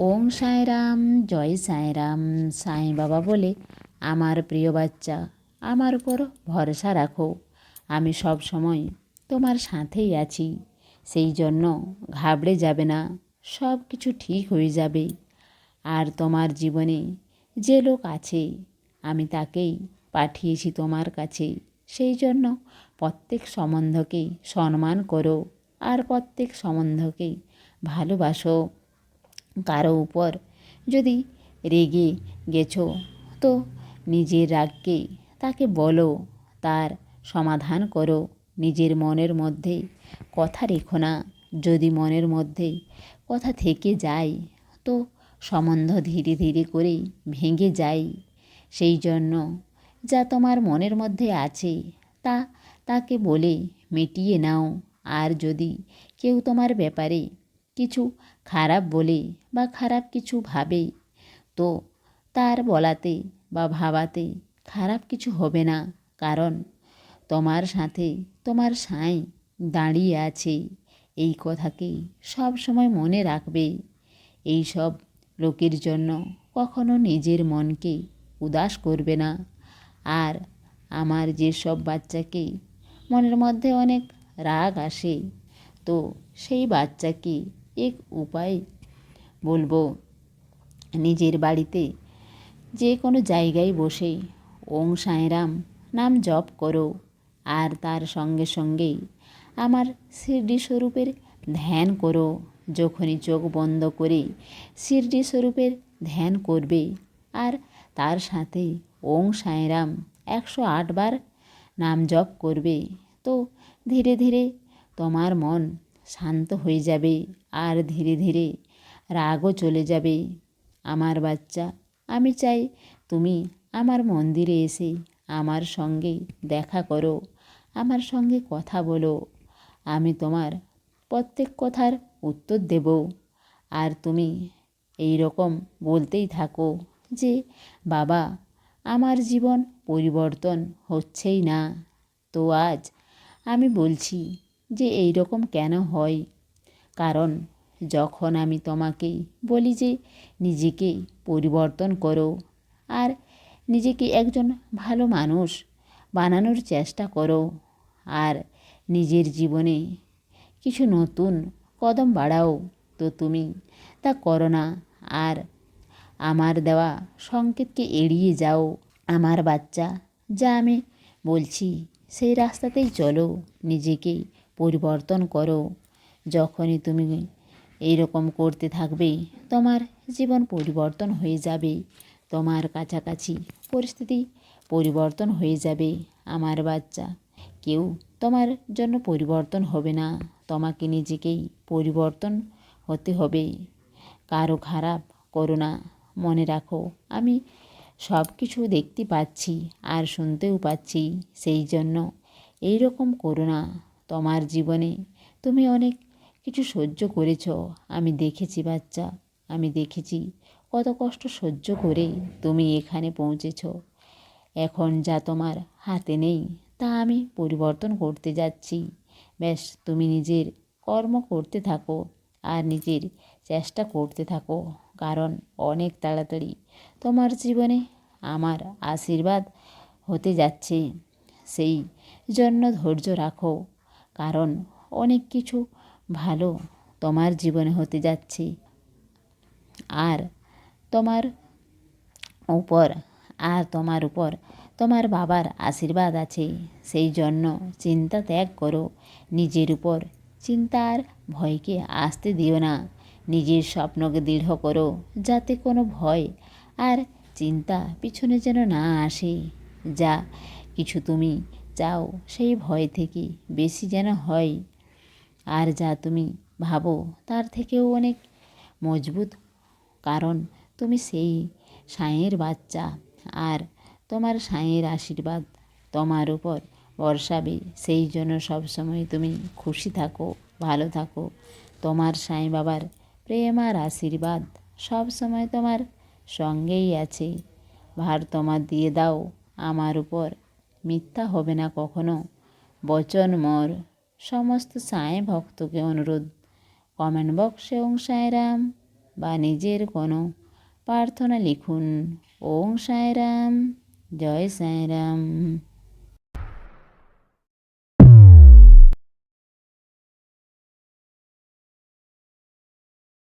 ওং সাঁয়রাম জয় সাঁয়রাম সাঁই বাবা বলে, আমার প্রিয় বাচ্চা, আমার উপর ভরসা রাখো। আমি সব সময় তোমার সাথেই আছি। সেই জন্য ঘাবড়ে যাবে না, সব কিছু ঠিক হয়ে যাবে। আর তোমার জীবনে যে লোক আছে, আমি তাকেই পাঠিয়েছি তোমার কাছে। সেই জন্য প্রত্যেক সম্বন্ধকেই সম্মান করো, আর প্রত্যেক সম্বন্ধকেই ভালোবাসো। কারও উপর। যদি রেগে গেছো, তো নিজের রাগকে তাকে বলো, তার সমাধান করো। নিজের মনের মধ্যে কথা রেখো না। যদি মনের মধ্যে কথা থেকে যায়, তো সম্বন্ধ ধীরে ধীরে করে ভেঙে যায়। সেই জন্য যা তোমার মনের মধ্যে আছে, তা তাকে বলে মিটিয়ে নাও। আর যদি কেউ তোমার ব্যাপারে কিছু খারাপ বলে বা খারাপ কিছু ভাবে, তো তার বলাতে বা ভাবাতে খারাপ কিছু হবে না। কারণ তোমার সাথে তোমার সাঁই দাঁড়িয়ে আছে, এই কথাকে সব সময় মনে রাখবে। এই সব লোকের জন্য কখনো নিজের মনকে উদাস করবে না। আর আমার যেসব বাচ্চাকে মনের মধ্যে অনেক রাগ আসে, তো সেই বাচ্চাকে এক উপায় বলব নিজের বাড়িতে যে কোনো জায়গায় বসে ওং সাঁয়রাম নাম জপ করো। আর তার সঙ্গে সঙ্গেই আমার শিরডি স্বরূপের ধ্যান করো। যখনই চোখ বন্ধ করে শিরডি স্বরূপের ধ্যান করবে আর তার সাথে ওং সাঁয়রাম একশো আটবার নাম জপ করবে, তো ধীরে ধীরে তোমার মন শান্ত হয়ে যাবে আর ধীরে ধীরে রাগও চলে যাবে। আমার বাচ্চা, আমি চাই তুমি আমার মন্দিরে এসে আমার সঙ্গে দেখা করো, আমার সঙ্গে কথা বলো। আমি তোমার প্রত্যেক কথার উত্তর দেব। আর তুমি এই রকম বলতেই থাকো যে, বাবা, আমার জীবন পরিবর্তন হচ্ছেই না। তো আজ আমি বলছি যে এই রকম কেন হয়? কারণ যখন আমি তোমাকে বলি যে নিজেকে পরিবর্তন করো আর নিজেকে একজন ভালো মানুষ বানানোর চেষ্টা করো আর নিজের জীবনে কিছু নতুন কদম বাড়াও, তো তুমি তা করো না আর আমার দেওয়া সংকেতকে এড়িয়ে যাও। আমার বাচ্চা, যা আমি বলছি, সেই রাস্তাতেই চলো, নিজেকেই পরিবর্তন করো। যখনই তুমি এই রকম করতে থাকবে, তোমার জীবন পরিবর্তন হয়ে যাবে। তোমার কাছাকাছি পরিস্থিতি পরিবর্তন হয়ে যাবে। আমার বাচ্চা, কেউ তোমার জন্য পরিবর্তন হবে না। তোমাকে নিজেকেই পরিবর্তন হতে হবে। কারও খারাপ করো না। মনে রাখো, আমি সব কিছু দেখতে পাচ্ছি আর শুনতেও পাচ্ছি। সেই জন্য এই রকম করো না। তোমার জীবনে তুমি অনেক কিছু সহ্য করেছ। আমি দেখেছি বাচ্চা, আমি দেখেছি কত কষ্ট সহ্য করে তুমি এখানে পৌঁছেছ। এখন যা তোমার হাতে নেই, তা আমি পরিবর্তন করতে যাচ্ছি। ব্যাস, তুমি নিজের কর্ম করতে থাকো আর নিজের চেষ্টা করতে থাকো, কারণ অনেক তাড়াতাড়ি তোমার জীবনে আমার আশীর্বাদ হতে যাচ্ছে। সেই জন্য ধৈর্য রাখো কারণ অনেক কিছু ভালো তোমার জীবনে হতে যাচ্ছে। আর তোমার উপর, আর তোমার উপর তোমার বাবার আশীর্বাদ আছে। সেই জন্য চিন্তা ত্যাগ করো। নিজের উপর চিন্তার ভয়কে আসতে দিও না। নিজের স্বপ্নকে দৃঢ় করো যাতে কোনো ভয় আর চিন্তা পিছনে যেন না আসে। যা কিছু তুমি চাও সেই ভয় থেকে বেশি যেন হয়। আর যা তুমি ভাবো, তার থেকেও অনেক মজবুত। কারণ তুমি সেই সাঁয়ের বাচ্চা, আর তোমার সাঁয়ের আশীর্বাদ তোমার উপর বর্ষাবে। সেই জন্য সবসময় তুমি খুশি থাকো, ভালো থাকো। তোমার সাঁই বাবার প্রেম আর আশীর্বাদ সবসময় তোমার সঙ্গেই আছে। ভার তোমার দিয়ে দাও, আমার উপর মিথ্যা হবে না কখনো। বচন মোর, সমস্ত সাঁই ভক্তকে অনুরোধ। কমেন্ট বক্সে ওং সাঁয়রাম বা নিজের কোনো প্রার্থনা লিখুন। ওং সাঁয়রাম জয় সাঁয়রাম